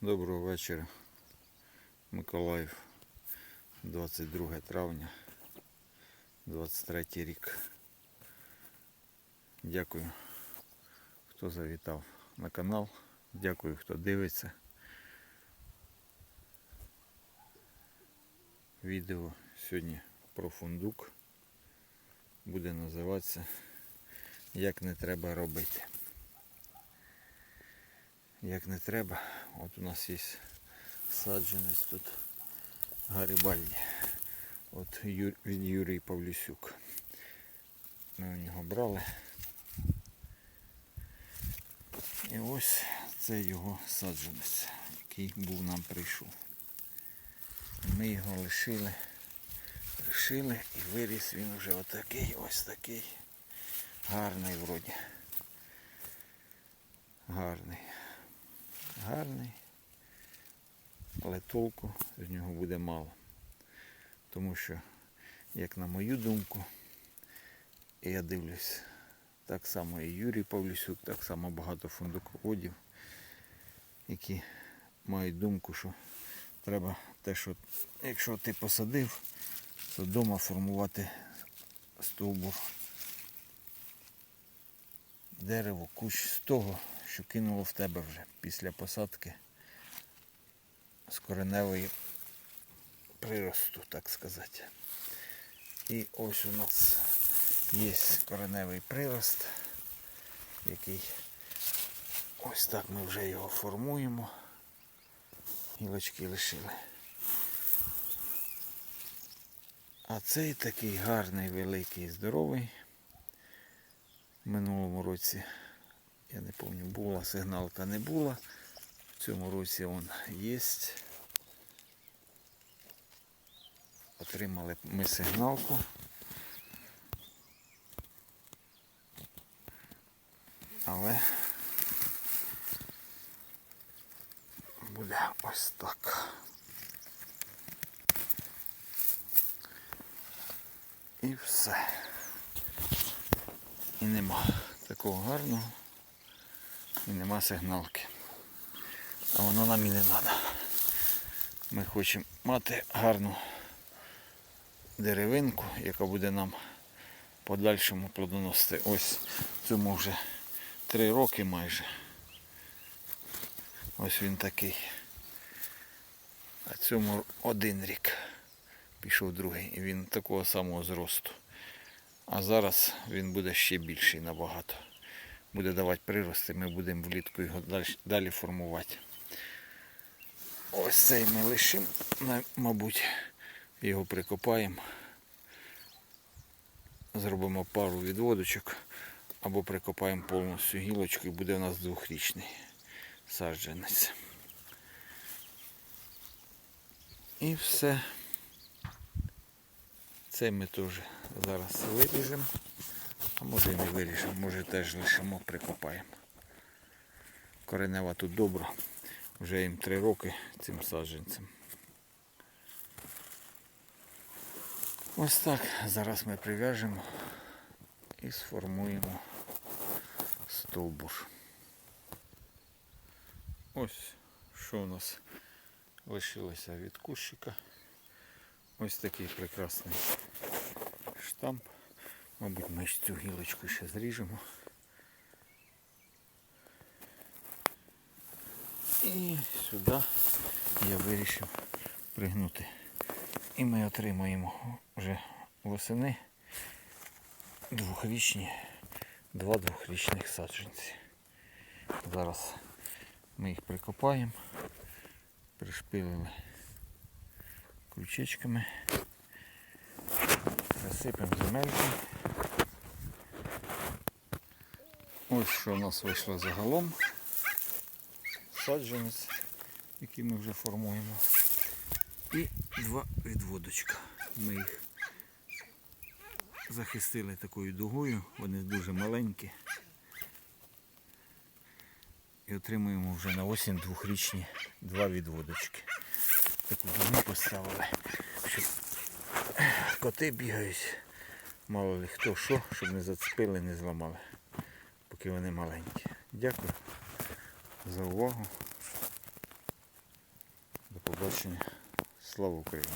Доброго вечора. Миколаїв. 22 травня. 23 рік. Дякую, хто завітав на канал. Дякую, хто дивиться. Відео сьогодні про фундук. Буде називатися Як не треба робити. Як не треба, от у нас є саджанець тут Гарібальді. От Ю- від Юрій Павлюсюк. Ми у нього брали. І ось це його саджанець, який був нам прийшов. Ми його лишили, лишили і виріс він вже отакий, ось такий. Гарний вроді. Гарний. Гарний. Але толку з нього буде мало. Тому що, як на мою думку, я дивлюсь, так само і Юрій Павлюсюк, так само багато фундуководів, які мають думку, що треба те, що якщо ти посадив, то вдома формувати стовбур дерево, кущ з того, що кинуло в тебе вже після посадки з кореневої приросту, так сказати. І ось у нас є кореневий прирост, який ось так ми вже його формуємо. Гілочки лишили. А цей такий гарний, великий, здоровий. Минулому році, я не пам'ятаю, була сигналка, не була. В цьому році він є. Отримали ми сигналку. Але буде ось так. І все. І нема такого гарного. І нема сигналки. А воно нам і не треба. Ми хочемо мати гарну деревинку, яка буде нам подальшому плодоносити. Ось цьому вже три роки майже. Ось він такий. А цьому один рік. Пішов другий. І він такого самого зросту. А зараз він буде ще більший набагато. Буде давати прирости, ми будемо влітку його далі, далі формувати. Ось цей ми лишимо, мабуть, його прикопаємо. Зробимо пару відводочок або прикопаємо повністю гілочку і буде у нас двохрічний саджанець. І все. Це ми теж зараз виріжемо. А може і не виріжемо, може теж лишимо, прикопаємо. Коренева тут добра. Вже їм три роки цим саджанцям. Ось так. Зараз ми прив'яжемо і сформуємо стовбур. Ось що у нас лишилося від кущика. Ось такий прекрасний штамп. Мабуть, ми ж цю гілочку ще зріжемо. І сюди я вирішив пригнути. І ми отримаємо вже восени двохрічні, два двохрічних саджанці. Зараз ми їх прикопаємо, пришпилили крючечками, засипемо земелькою. Ось що у нас вийшло загалом. Саджанець, який ми вже формуємо. І два відводочка. Ми їх захистили такою дугою, вони дуже маленькі. І отримуємо вже на осінь двохрічні два відводочки. Таку дугу поставили, щоб коти бігають, мало ли хто що, щоб не зацепили, не зламали, поки вони маленькі. Дякую за увагу. До побачення. Слава Україні!